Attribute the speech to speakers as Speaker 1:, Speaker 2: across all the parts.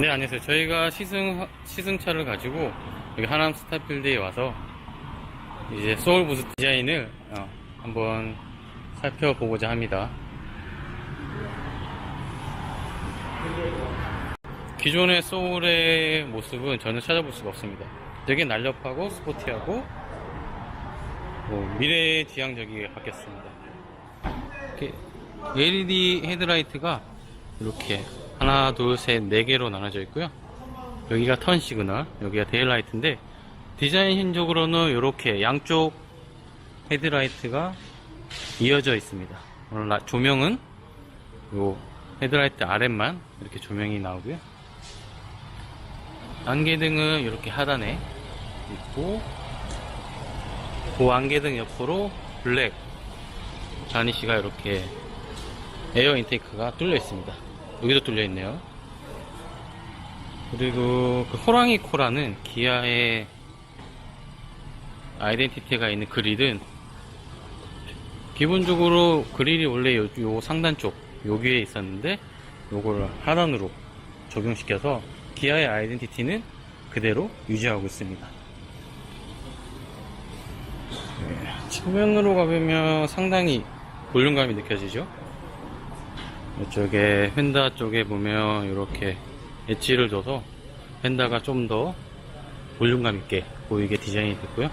Speaker 1: 네, 안녕하세요. 저희가 시승, 시승차를 가지고 여기 하남 스타필드에 와서 이제 소울 부스 디자인을 어, 한번 살펴보고자 합니다. 기존의 소울의 모습은 전혀 찾아볼 수가 없습니다. 되게 날렵하고 스포티하고 뭐 미래 지향적이게 바뀌었습니다. LED 헤드라이트가 이렇게 하나, 둘, 셋, 네 개로 나눠져 있고요. 여기가 턴 시그널, 여기가 데일라이트인데 디자인적으로는 이렇게 양쪽 헤드라이트가 이어져 있습니다. 오늘 라- 조명은 요 헤드라이트 아랫만 이렇게 조명이 나오고요. 안개등은 이렇게 하단에 있고 그 안개등 옆으로 블랙 다니시가 이렇게 에어 인테이크가 뚫려 있습니다. 여기도 뚫려 있네요. 그리고 그 호랑이 코라는 기아의 아이덴티티가 있는 그릴은 기본적으로 그릴이 원래 요, 요 상단 쪽 여기에 있었는데 요거를 하단으로 적용시켜서 기아의 아이덴티티는 그대로 유지하고 있습니다. 네, 측면으로 가보면 상당히 볼륨감이 느껴지죠? 이쪽에 펜다 쪽에 보면 이렇게 엣지를 줘서 펜다가 좀 더 볼륨감 있게 보이게 디자인이 됐고요.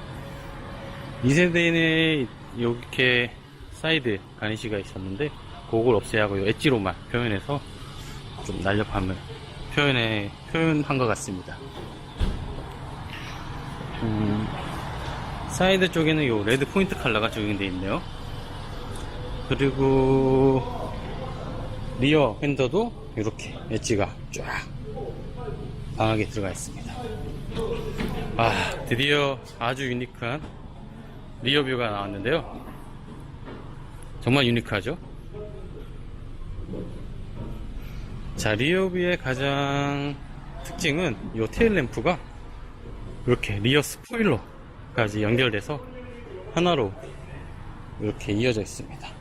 Speaker 1: 2세대에는 이렇게 사이드 가니시가 있었는데 그걸 없애하고 이 엣지로만 표현해서 좀 날렵함을 표현해 표현한 것 같습니다. 음, 사이드 쪽에는 이 레드 포인트 컬러가 적용되어 있네요. 그리고 리어 팬더도 이렇게 엣지가 쫙 강하게 들어가 있습니다. 아, 드디어 아주 유니크한 리어 뷰가 나왔는데요. 정말 유니크하죠? 자, 리어 뷰의 가장 특징은 이 테일 램프가 이렇게 리어 스포일러까지 연결돼서 하나로 이렇게 이어져 있습니다.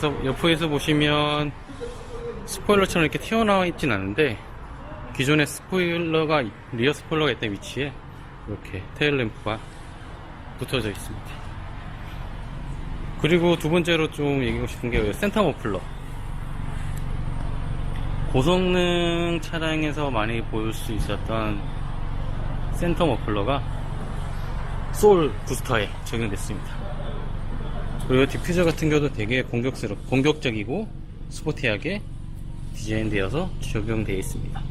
Speaker 1: 그래서 옆에서 보시면 스포일러처럼 이렇게 튀어나와 있진 않은데 기존의 스포일러가 리어 스포일러가 있던 위치에 이렇게 테일 램프가 붙어져 있습니다. 그리고 두 번째로 좀 얘기하고 싶은 게 센터 머플러. 고성능 차량에서 많이 볼 수 있었던 센터 머플러가 소울 부스터에 적용됐습니다. 그리고 디퓨저 같은 경우도 되게 공격스럽, 공격적이고 스포티하게 디자인되어서 적용되어 있습니다.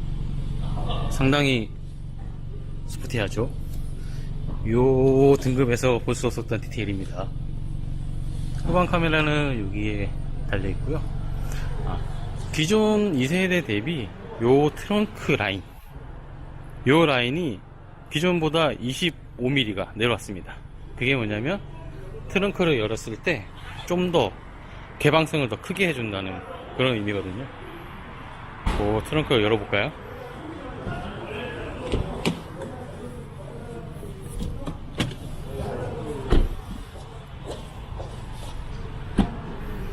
Speaker 1: 상당히 스포티하죠. 요 등급에서 볼 수 없었던 디테일입니다. 후방 카메라는 여기에 달려 있고요. 아, 기존 2세대 대비 요 트렁크 라인, 요 라인이 기존보다 25mm가 내려왔습니다. 그게 뭐냐면 트렁크를 열었을 때 좀 더 개방성을 더 크게 해준다는 그런 의미거든요. 그 트렁크를 열어볼까요?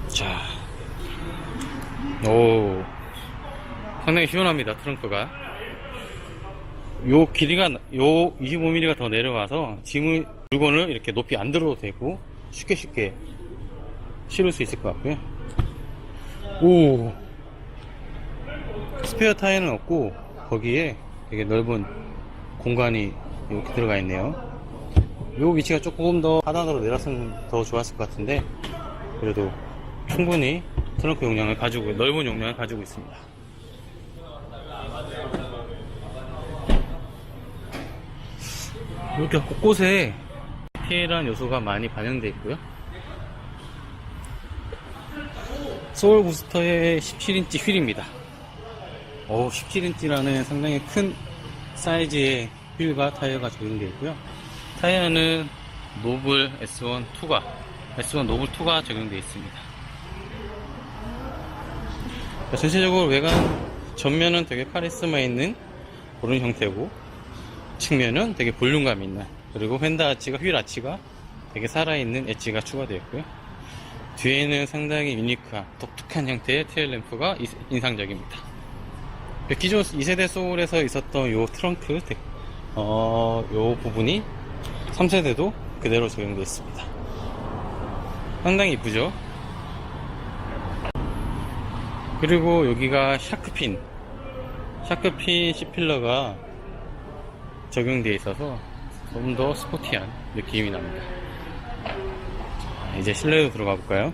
Speaker 1: 자, 오, 상당히 시원합니다, 트렁크가. 요 길이가, 요 25mm가 더 내려와서 짐을, 물건을 이렇게 높이 안 들어도 되고, 쉽게 쉽게 실을 수 있을 것 같고요. 오, 스페어 타이어는 없고, 거기에 되게 넓은 공간이 이렇게 들어가 있네요. 요 위치가 조금 더 하단으로 내렸으면 더 좋았을 것 같은데, 그래도 충분히 트렁크 용량을 가지고 넓은 용량을 가지고 있습니다. 이렇게 곳곳에 디테일한 요소가 많이 반영되어 있고요. 소울 부스터의 17인치 휠입니다. 오, 17인치라는 상당히 큰 사이즈의 휠과 타이어가 적용되어 있고요. 타이어는 노블 S1 2가 S1 노블 2가 적용되어 있습니다. 전체적으로 외관 전면은 되게 카리스마 있는 그런 형태고 측면은 되게 볼륨감 있는 그리고 휀다 아치가 휠 아치가 되게 살아있는 엣지가 추가되어 있고요. 뒤에는 상당히 유니크한 독특한 형태의 테일 램프가 이- 인상적입니다. 기존 2세대 소울에서 있었던 요 트렁크, 데- 어, 요 부분이 3세대도 그대로 적용되어 있습니다. 상당히 이쁘죠? 그리고 여기가 샤크핀, 샤크핀 C필러가 적용되어 있어서 좀더 스포티한 느낌이 납니다. 자, 이제 실내로 들어가 볼까요?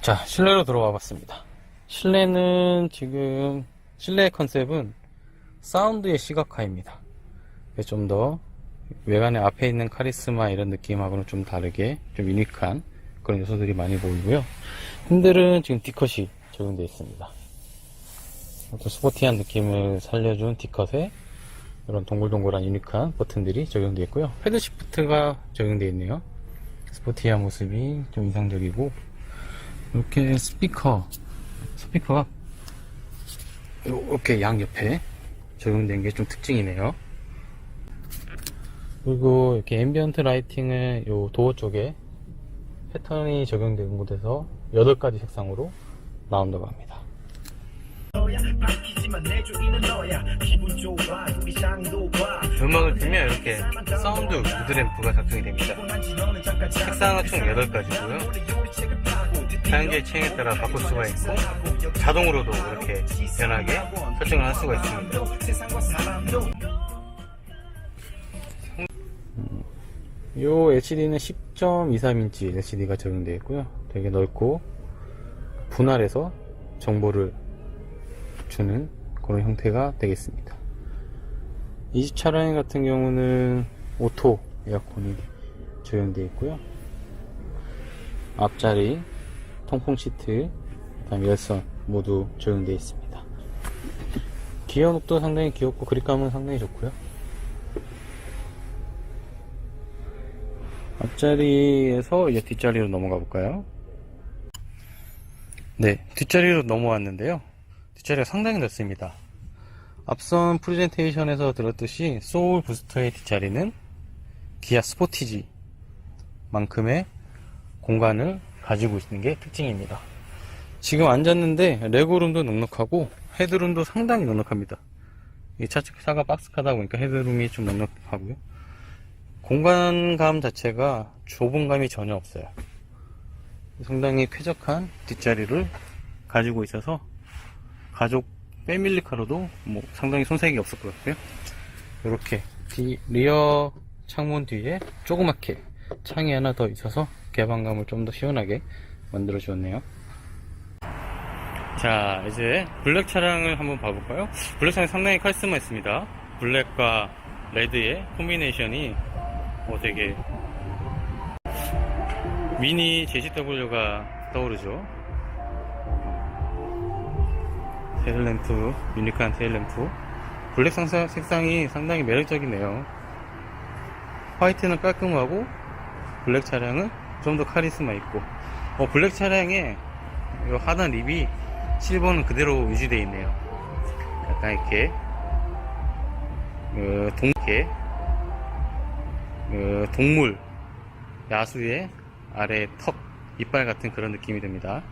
Speaker 1: 자, 실내로 들어와 봤습니다. 실내는 지금, 실내 컨셉은 사운드의 시각화입니다. 좀 더 외관에 앞에 있는 카리스마 이런 느낌하고는 좀 다르게 좀 유니크한 그런 요소들이 많이 보이고요. 핸들은 지금 D컷이 적용되어 있습니다. 또 스포티한 느낌을 살려준 D컷에 이런 동글동글한 유니크한 버튼들이 적용되어 있고요. 헤드 시프트가 적용되어 있네요. 스포티한 모습이 좀 인상적이고 이렇게 스피커 스피커가 이렇게 양 옆에 적용된 게 좀 특징이네요. 그리고 이렇게 앰비언트 라이팅은 요 도어 쪽에 패턴이 적용된 곳에서 8가지 색상으로 나온다고 합니다. 음악을 틀면 이렇게 사운드 우드램프가 작동이 됩니다. 색상은 총 8가지고요. 사용자의 취향에 따라 바꿀 수가 있고 자동으로도 이렇게 변하게 설정을 할 수가 있습니다. 요 LCD는 10.23인치 LCD가 적용되어 있고요. 되게 넓고 분할해서 정보를 주는 그런 형태가 되겠습니다. 이집 차량 같은 경우는 오토 에어컨이 적용되어 있고요. 앞자리, 통풍 시트, 그다음 열선 모두 적용되어 있습니다. 기어녹도 상당히 귀엽고 그립감은 상당히 좋고요. 앞자리에서 이제 뒷자리로 넘어가 볼까요? 네, 뒷자리로 넘어왔는데요. 뒷자리가 상당히 넓습니다. 앞선 프레젠테이션에서 들었듯이 소울 부스터의 뒷자리는 기아 스포티지 만큼의 공간을 가지고 있는 게 특징입니다. 지금 앉았는데 레고룸도 넉넉하고 헤드룸도 상당히 넉넉합니다. 이 차, 차가 박스카다 보니까 헤드룸이 좀 넉넉하고요. 공간감 자체가 좁은 감이 전혀 없어요. 상당히 쾌적한 뒷자리를 가지고 있어서 가족 패밀리카로도 뭐 상당히 손색이 없을 것 같고요. 이렇게 뒤 리어 창문 뒤에 조그맣게 창이 하나 더 있어서 개방감을 좀 더 시원하게 만들어 주었네요. 자, 이제 블랙 차량을 한번 봐볼까요? 블랙 차량 상당히 카리스마 있습니다. 블랙과 레드의 코미네이션이 어, 되게 미니 JCW가 떠오르죠. 테일램프, 유니크한 테일램프. 블랙 색상이 상당히 매력적이네요. 화이트는 깔끔하고, 블랙 차량은 좀 더 카리스마 있고, 어, 블랙 차량에 이 하단 립이 실버는 그대로 유지되어 있네요. 약간 이렇게, 어, 동계, 어, 동물, 야수의 아래 턱, 이빨 같은 그런 느낌이 듭니다.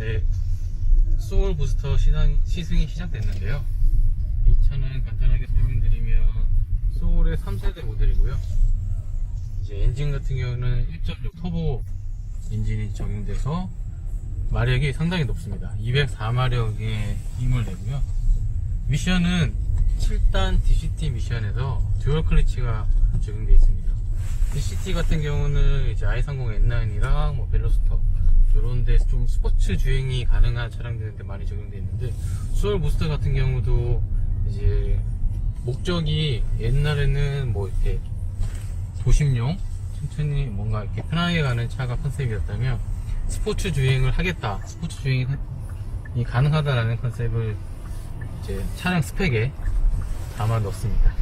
Speaker 1: 네, 소울 부스터 시상, 시승이 시작됐는데요. 이 차는 간단하게 설명드리면 소울의 3세대 모델이고요. 이제 엔진 같은 경우는 1.6 터보 엔진이 적용돼서 마력이 상당히 높습니다. 204마력의 힘을 내고요. 미션은 7단 DCT 미션에서 듀얼 클리치가 적용되어 있습니다. DCT 같은 경우는 이제 i30 N9이랑 뭐 벨로스터 이런 데 좀 스포츠 주행이 가능한 차량들한테 많이 적용되어 있는데 소울 부스터 같은 경우도 이제 목적이 옛날에는 뭐 이렇게 도심용 천천히 뭔가 이렇게 편하게 가는 차가 컨셉이었다면 스포츠 주행을 하겠다 스포츠 주행이 가능하다라는 컨셉을 이제 차량 스펙에 담아 넣습니다.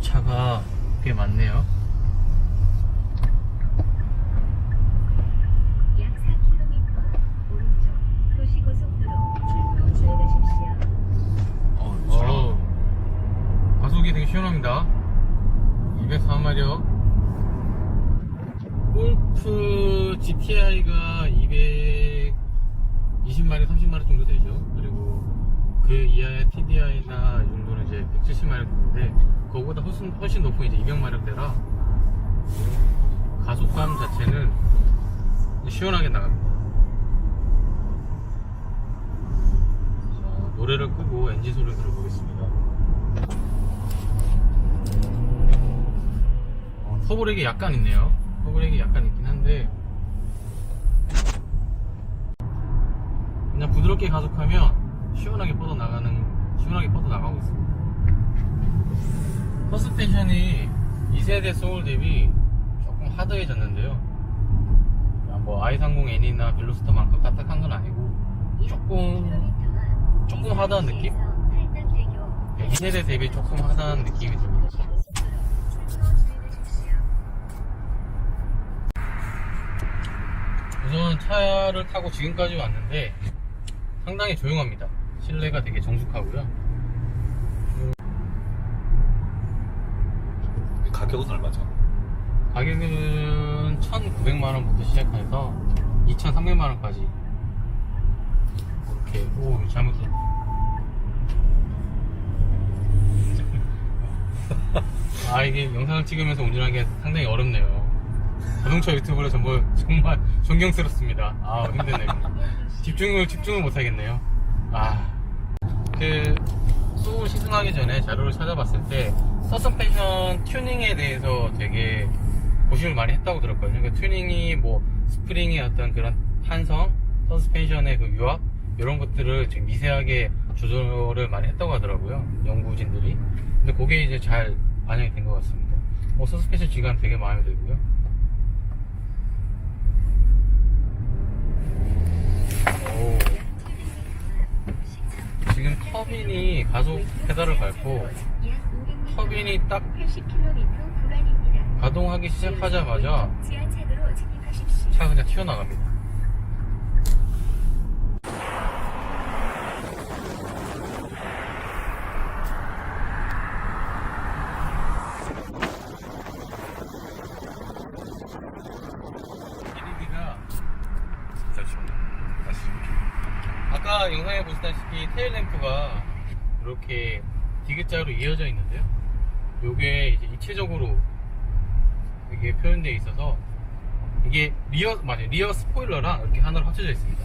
Speaker 1: 차가 꽤 많네요.
Speaker 2: 약 4km 오른쪽 도시고속도로 출구 주행하십시오.
Speaker 1: 어, 시원합니다 204마력 골프 GTI가 220마력 30마력 정도 되죠 그리고 그 이하의 TDI나 이 정도는 이제 170마력대인데 그거보다 훨씬, 훨씬 높은 이제 200마력대라. 가속감 자체는 시원하게 나갑니다. 자, 노래를 끄고 엔진 소리 들어보겠습니다. 어, 터보렉이 약간 있네요. 터보렉이 약간 있긴 한데 그냥 부드럽게 가속하면 시원하게 뻗어 나가는 시원하게 뻗어 나가고 있습니다. 서스펜션이 2세대 소울 대비 조금 하드해졌는데요. 뭐 i30N이나 벨로스터만큼 딱딱한 건 아니고 조금 조금 하드한 느낌? 2세대 대비 조금 하드한 느낌이 듭니다. 우선 차를 타고 지금까지 왔는데 상당히 조용합니다. 실내가 되게 정숙하고요.
Speaker 3: 가격은 얼마죠?
Speaker 1: 가격은 1,900만 원부터 시작해서 2,300만 원까지. 이렇게 오 잘못 아 이게 영상을 찍으면서 운전하기 가 상당히 어렵네요. 자동차 유튜브로 정말 정말 존경스럽습니다. 아 힘드네요. 집중을 집중을 못 하겠네요 아그 소울 시승하기 전에 자료를 찾아봤을 때 서스펜션 튜닝에 대해서 되게 고심을 많이 했다고 들었거든요. 그 튜닝이 뭐 스프링의 어떤 그런 탄성, 서스펜션의 그 유압 이런 것들을 좀 미세하게 조절을 많이 했다고 하더라고요. 연구진들이. 근데 그게 이제 잘 반영이 된 것 같습니다. 뭐 서스펜션 질감 되게 마음에 들고요. 오. 지금 터빈이 가속 페달을 밟고 터빈이 딱
Speaker 2: 80km 구간입니다.
Speaker 1: 가동하기 시작하자마자. 차가 그냥 튀어나갑니다. 영상에 보시다시피 테일 램프가 이렇게 디귿자로 이어져 있는데요. 요게 이제 입체적으로 이게 표현되어 있어서 이게 리어 맞아요. 리어 스포일러랑 이렇게 하나로 합쳐져 있습니다.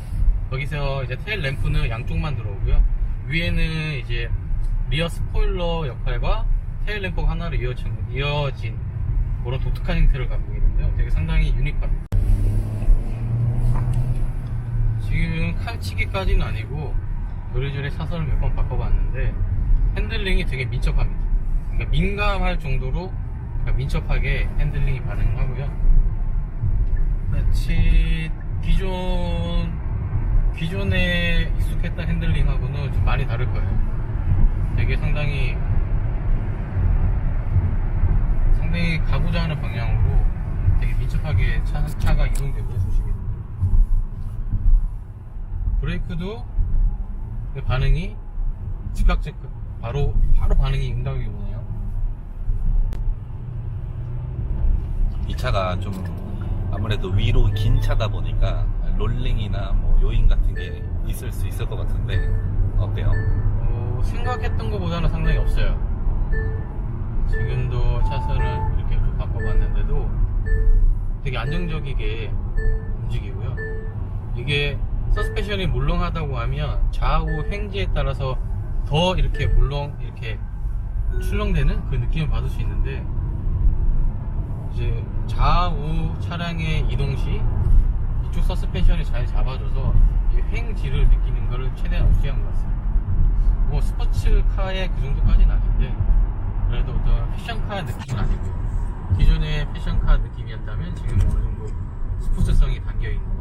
Speaker 1: 거기서 이제 테일 램프는 양쪽만 들어오고요. 위에는 이제 리어 스포일러 역할과 테일 램프가 하나로 이어진, 이어진 그런 독특한 형태를 갖고 있는데요. 되게 상당히 유니크합니다. 지금 칼치기까지는 아니고 요리조리 사선을 몇 번 바꿔봤는데 핸들링이 되게 민첩합니다. 그러니까 민감할 정도로 그러니까 민첩하게 핸들링이 반응하고요. 마치 기존 기존에 익숙했던 핸들링하고는 좀 많이 다를 거예요. 되게 상당히 상당히 가고자 하는 방향으로 되게 민첩하게 차, 차가 이동되고 조심히 브레이크도 그 반응이 즉각즉각 바로 바로 반응이 응답이 오네요.
Speaker 3: 이 차가 좀 아무래도 위로 긴 차다 보니까 롤링이나 뭐 요인 같은 게 있을 수 있을 것 같은데 어때요?
Speaker 1: 어, 생각했던 것보다는 상당히 없어요. 지금도 차선을 이렇게 좀 바꿔봤는데도 되게 안정적이게 움직이고요. 이게 서스펜션이 물렁하다고 하면 좌우 횡지에 따라서 더 이렇게 물렁 이렇게 출렁되는 그 느낌을 받을 수 있는데 이제 좌우 차량의 이동 시 이쪽 서스펜션이 잘 잡아줘서 이 횡지를 느끼는 거를 최대한 없게 한것 같습니다. 뭐 스포츠카의 그 정도까지는 아닌데 그래도 어떤 패션카 느낌은 아니고요. 기존의 패션카 느낌이었다면 지금 어느 정도 스포츠성이 담겨 있는